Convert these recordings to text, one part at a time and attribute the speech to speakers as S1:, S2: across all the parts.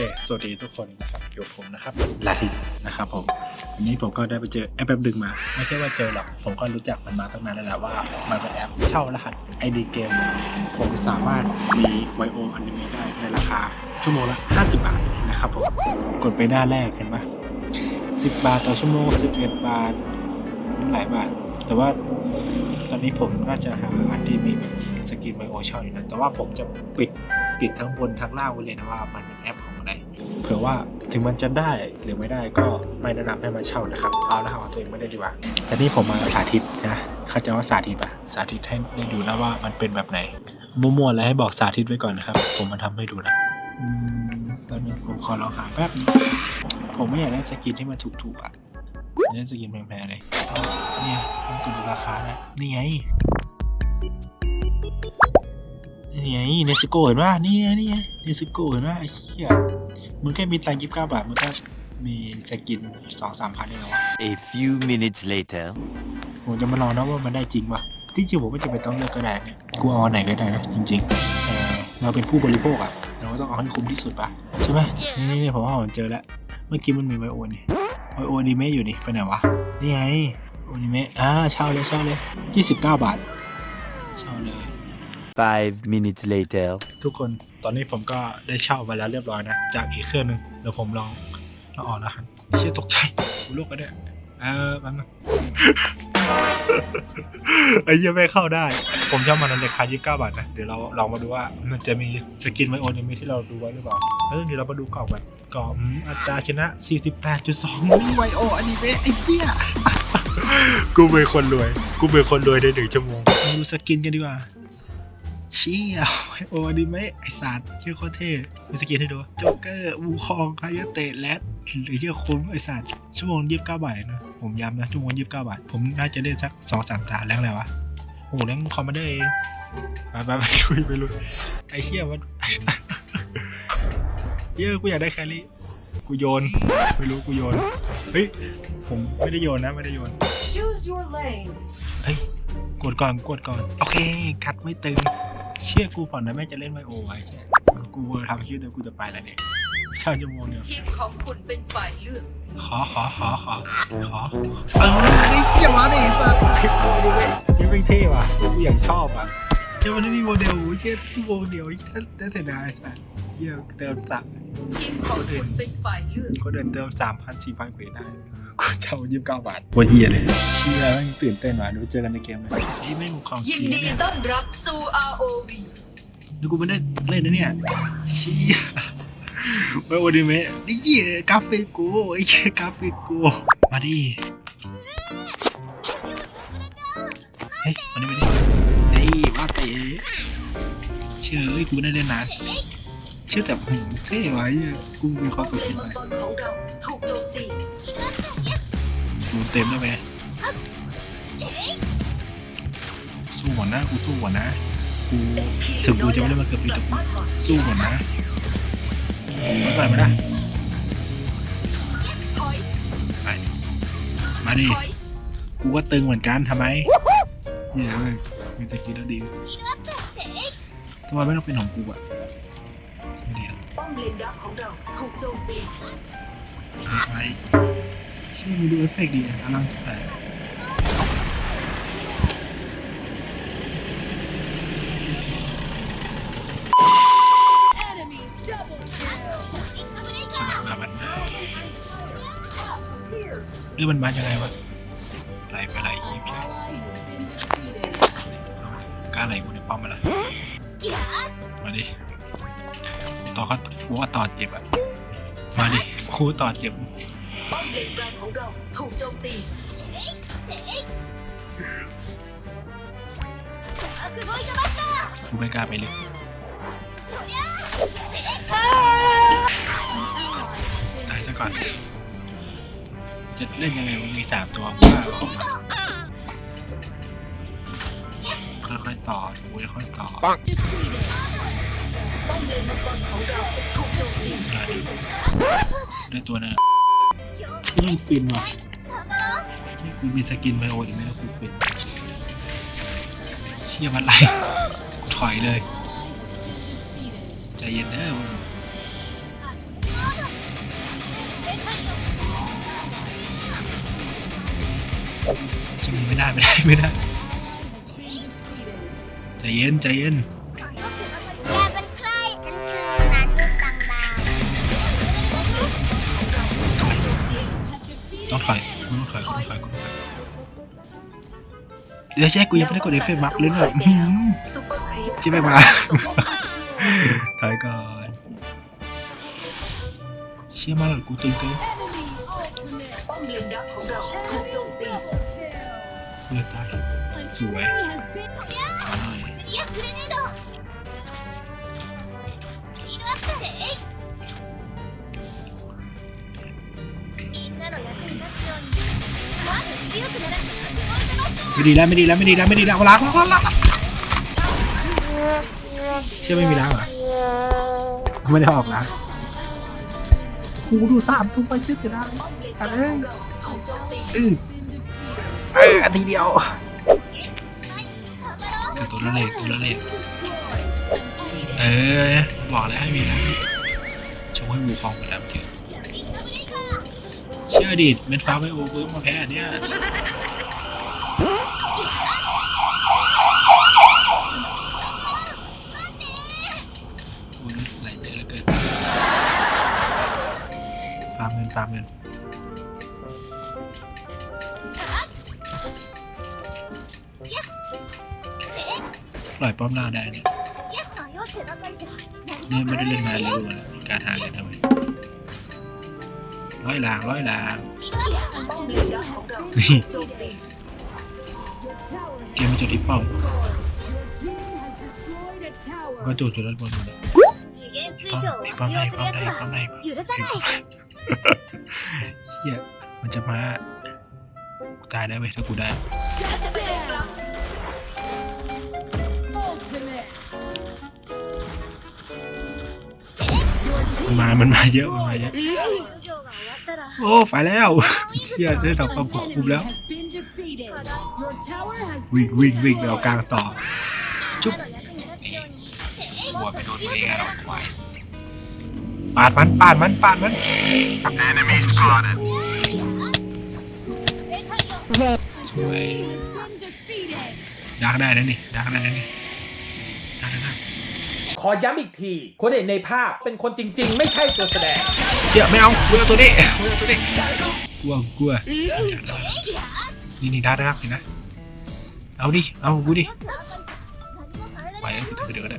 S1: เคสวัสดีทุกคนนะครับอยู่กับผมนะครับลาทินนะครับผมวันนี้ผมก็ได้ไปเจอแอปแอปดึงมา ไม่ใช่ว่าเจอหรอก ผมก็รู้จักมันมาตั้งนานแล้วแหละว่า มันเป็นแอปเช่ารหัส ID เกม ผมสามารถมีไวโออนิเมะได้ในราคา ชั่วโมงละ 50 บาทนะครับผมกดไปหน้าแรกเห็นปะ10 บาทต่อชั่วโมง 11 บาทหลายบาท แต่ว่าตอนนี้ผมน่าจะหาอันที่มีสกินไวโอเช่าอยู่นะแต่ว่าผมจะปิดปิดทั้งบนทั้งล่างไว้เลยนะว่ามันเป็นแอปของอะไร เผื่อว่าถึงมันจะได้หรือไม่ได้ก็ไม่แนะนำให้มาเช่านะครับ เอาแล้วเอาตัวเองไม่ได้ดีกว่าแต่นี่ผมมาสาธิตนะเข้าใจว่าสาธิตปะสาธิตให้ได้ดูนะว่ามันเป็นแบบไหนมั่วๆแล้วให้บอกสาธิตไว้ก่อนนะครับ ผมมาทำให้ดูนะอตอนนี้ผมขอลองหาแป๊บผมไม่อยากได้สกินที่มันถูกๆอะอยากได้สกินแพงๆเลยเนี่ยมันก็ดูราคานะนี่ไง นี่ไงเนสโกเห็นป่ะนี่ไงนี่ไงเนสโกเห็นป่ะไอ้เหี้ยมึงแค่มีตังค์ยี่สิบเก้าบาทมึงก็มีสกินสองสามพันนี่แล้ววะ
S2: A few minutes later.
S1: ผมจะมาลองนะว่ามันได้จริงป่ะที่จริงผมไม่จำเป็นต้องเลือกก็ได้เนี่ยกูเอาอันไหนก็ได้นะจริงๆแต่เราเป็นผู้บริโภคอะเราก็ต้องเอาให้คุ้มที่สุดป่ะใช่ไหมนี่นี่นี่ผมว่าผมเจอแล้วเมื่อกี้มันมีไวโอนี่ไวโอดีเมะอยู่นี่ไปไหนวะนี่ไงโอนิเมะอ่าเช่าเลยเช่าเลยยี่สิบเก้าบาทเช่าเลย
S2: Five minutes later.
S1: ทุกคนตอนนี้ผมก็ได้เช่ามาแล้วเรียบร้อยนะ จากอีกเครื่องหนึ่งเดี๋ยวผมลองลองออกนะฮะเชี่ยตกใจกูลูกก็ได้เออแป๊บนึงไอ้เหี้ยังไม่เข้าได้ ผมเช่ามันในราคา29 บาทนะ เดี๋ยวเราลองมาดูว่ามันจะมีสกินไวโอนิเมะที่เราดูไว้หรือเปล่าแล้วเดี๋ยวเรามาดูกล่องกันกล่องอัตราชนะ 48.2นี่ไวโออันิเมะไอ้เหี้ยกูเป็นคนรวย กูเป็นคนรวยในหนึ่งชั่วโมงมาดูสกินกันดีกว่า เชี่ยโอ้ดีไหมไอสัตว์เชื่อโคตรเท่มีสกินให้ดูโจ๊กเกอร์วูคองคายาเตะแรดหรือเชื่อคุ้มไอสัตว์ชั่วโมงยี่สิบเก้าบาทนะผมย้ำนะชั่วโมงยี่สิบเก้าบาท ผมน่าจะได้สักสองสามตาแล้วแหละวะโอ้โหนั่งคอมมานเดอร์เองไปไปไปลุยไปลุยไอเชี่ยมันเยอะกูอยากได้แครี่กูโยนไม่รู้กูโยนเฮ้ยผมไม่ได้โยนนะไม่ได้โยน
S3: Choose your lane.
S1: เฮ้ยกดก่อนกดก่อน โอเคคัดไม่ตึง เชื่อกูฝันนะแม่จะเล่นไวโอไว้ใช่กูเวอร์ทำคลิปเดี๋ยวกูจะไปแล้วเนี่ยเช่าชั่วโมงเดียว
S3: ทีมของคุณเป็นฝ่ายเลือก
S1: ขอขอขอขอขอเออไอ้เหี้ยมาดิสัตว์ดูเว้ยนี่เป็นเท่ว่ะกูอย่างชอบอะเชื่อมันไม่มีโมเดลเชื่อชั่วโมงเดียวเชื่อได้เสียดายสัตว์เหี้ยเติมสัก
S3: ทีมของคุณเป็นฝ่ายเลือก
S1: ก็เดินเติมสามพันสี่พันกว่าได้ กูเช่ายี่สิบเก้าบาทโคตรเหี้ยเลยเชื่อแม่งตื่นเต้นว่ะเดี๋ยวไปเจอกันในเกมเลยนี่ไม่มีของ
S3: ยิน
S1: จริง
S3: ดี
S1: เนี่ย
S3: ต้อนรับสู่ ROV
S1: แล้วกูไม่ได้เล่นนะเนี่ยเชี้ไม่โอดิเมะนี่เหี้ยกราฟิกกูไอ้เหี้ยกราฟิกกูมาดิเฮ้ยมันไม่ได้เฮ้ยว่าแต่เชื่อเอ้ยกูไม่ได้เล่นนานเชื่อแต่หืมเท่ว่ะไอ้เหี้ยกูมีความสุข
S3: เล
S1: ที่
S3: น
S1: ไหน
S3: มังกรของเราถูกโจมตี
S1: กูเต็มแล้วไหมสู้ก่อนนะกูสู้ก่อนนะกูถึงกูจะไม่ได้มาเกิดปีแต่กู
S3: บ้านก่อน
S1: สู้ก่อนนะไม่ไหวไหมนะ
S3: ถอย
S1: ไปมาดิ
S3: ถอย
S1: กูก็ตึงเหมือนกันทำไมเนี่ยเว้ยมีสกิลแล้วดีทำไมไม่ต้องเป็นของกูอะไม่ดีหรอก
S3: ป้อมเลนดักของเราถูกโจมตี
S1: ไป ชื่อมีดูเอฟเฟกต์ดีอะอลังแต่สมัครมามันเรื่อมันมายังไงวะไหลไปไหลคีบใช่กล้าไหลกูในป้อมมาละมาดิต่อเขากูว่าต่อเจ็บอะ มาดิครูต่อเจ็บ
S3: ป้อมเลนกลางของเราถูกโจมตี
S1: กูไม่กล้าไปเลยตายซะก่อน จะเล่นยังไงมันมีสามตัวกูว่าออกมาค่อยๆต่อกูค่อยๆต่อ
S3: ป้อมเลนมังกรของเราถูกโจมตี
S1: ได้ตัวหนึง ที่มัฟินว่ะนี่กูมีสกินไบโออีกไหมล่ะกูฟินเชี่ยมันไรถอยเลย ใจเย็นเด้อจะมีไม่ได้ไม่ได้ไม่ได้ใจเย็นใจเย็น
S4: เดี๋
S1: ยวใช่กูยังไม่ได้กดเอฟเฟกต์บักเลยเนี่ยอื้อหือ
S3: ซุปเปอร์ครีป
S1: ชิบไปมาถอยก่อน เชี่ยมากเลยกูตึงเกิน
S3: ป้อมเลนดักของเราถูกโจมตี
S1: เลือดตายสวย ไม่ดีแล้วไม่ดีแล้วไม่ดีแล้วไม่ดีแล้วล้างล้างล้างล้างเชื่อไม่มีล้างเหรอไม่ได้ออกล้างกูดูสามทุ่มไปเชื่อเสียดาย
S3: ป้อมเองเราถูกโจมตี
S1: อือเอออันทีเดียวต่ตัวละเล็กตัวละเล็กเออบอกแล้วให้มีล้างชงให้วูคองไปแล้วจริงเชื่อดิเม็ดฟ้าไม่โอเวิร์มาแพ้เนี่ย อ้ยไหลเยอะเหลือเกินฟาร์มเงินฟาร์มเงินปล่อยป้อมหน้าได้เนี่ยนี่ไม่ได้เล่นนานเลยดูนะการหาเงินทำไมร้อยลางร้อยลาง
S3: ป้อมเลน แกมี
S1: จะดอีกเปล่าก็จุดจุดด้านบนเลย
S4: ปั๊มไหนปั๊มไหนปั๊มไหน
S1: เฮียมันจะมาตายได้ไหมถ้ากูได้มันมา มันมาเยอะ มันมาเยอะ โอ้ ฝ่ายแล้วเฮียได้ทำความควบคุมแล้ว วิ่งวิ่งวิ่งไปเอากลางต่อ จุ๊บหัวไปโดนตัวเองอะเราควายปาดมันปาดมันปาดมันยดักได้นะนี่ดักได้นะนี่ดักได้
S5: ขอย้ำอีกที คนเห็นในภาพเป็นคนจริง ๆ ไม่ใช่ตัวแสดง
S1: เชี่ยไม่เอากูเอาตัวนี้กูเอาตัวนี้กลัวกลัว นี่นี่ดักได้ดักสินะ เอาดิ เอากูดิไปเอากูถือเดี๋ยวก็ได้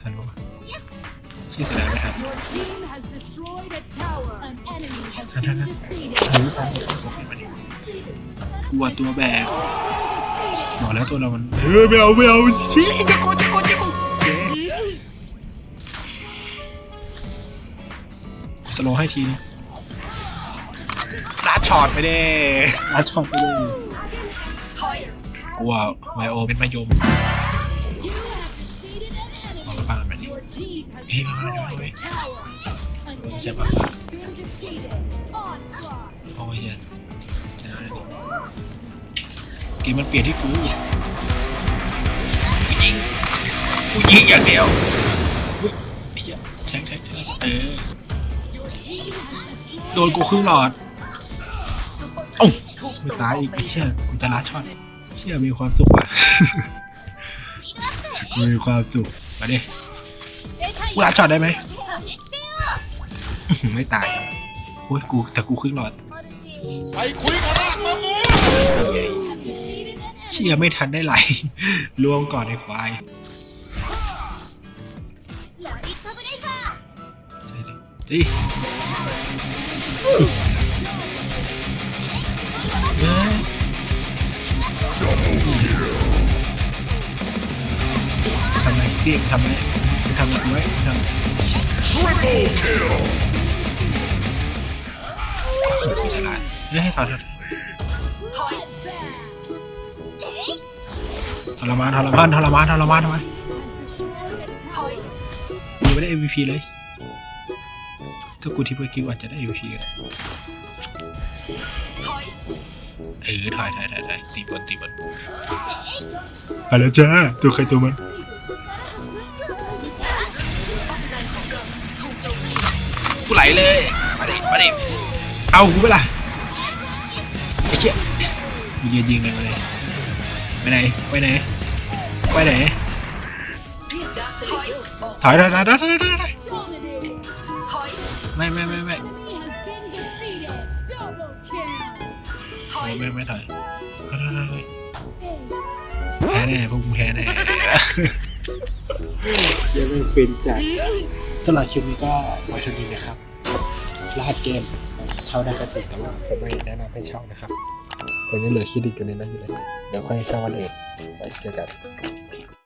S1: ทันปะวะชื่อแสดงไม่ทันทันทันทัน
S6: defeated.
S1: ทันรู้ทันกลัวตัวแบกบอกแล้วตัวเรา มันเออไม่เอาไม่เอาชี้จะโกจะโกจะโกเจ๊สโลว์ให้ทีนึง ลัดช็อตไปเด้ลัดช็อตไปเด้กลัวไวโอเป็นมายม
S6: You have defeated an
S1: บอก
S6: enemy.
S1: มาฟังกันแบบนี้
S6: Your team has
S1: เฮ้ยมามามา
S6: destroyed
S1: มา
S6: a tower. An
S1: ไม่
S6: enemy
S1: ใช่ปะ
S6: has been defeated. Onslaught.
S1: โอ้ยเฮียชนะเลยดิเกมมันเปลี่ยนที่กูกูยิงกูยิงอย่างเดียวอุ๊ยไอ้เหี้ยแทงแทงแทงเออ
S6: Your team has destroyed
S1: โดนกูครึ่งหลอดเอ้าไม่ตายอีกไอ้เชี่ยกูจะลัดช็อตเชี่ยมีความสุขว่ะ มีความสุข มาดิกูลัดช็อตได้ไหมอื้อหือไม่ตายโอ้ยกูแต่กูครึ่งหลอดเชี่ยไม่ทันได้ไหลล่วงก่อนไอ้ควายใช่เลยดิ เรียกทำอะไรทำไรกูไว้ทำกูฉลาดเฮ้ยถอดถอดทรมานทรมานทรมานทรมานทำไมยังไม่ได้ MVP เลย ถ้ากูทิปเปอร์คิวอาจจะได้ MVP ก็ได้เออถอยถอยถอยถอยตีบอลตีบอลไปแล้วจ้า ตัวใครตัวมัน กูไหลเลย มาดิมาดิเอากูไปละไอ้เชี่ยมึงยืนยิงเลยมาเลยไปไหนไปไหนไปไหนถอยถอยถอยถอยถอยถอยไม่ไม่ไม่ไม่ไม่ไม่ถอยถอยถอยถอยแพ้แน่พวกมึงแพ้แน่ยังไม่ฟินจัด สำหรับคลิปนี้ก็ไว้เท่านี้นะครับ รหัสเกมเช่าได้ก็จริงแต่ว่าผมไม่แนะนำให้เช่านะครับตอนนี้เหลือคิดดีกอยู่ในนั้นอยู่เลย เดี๋ยวค่อยเช่าวันอื่นไว้เจอกัน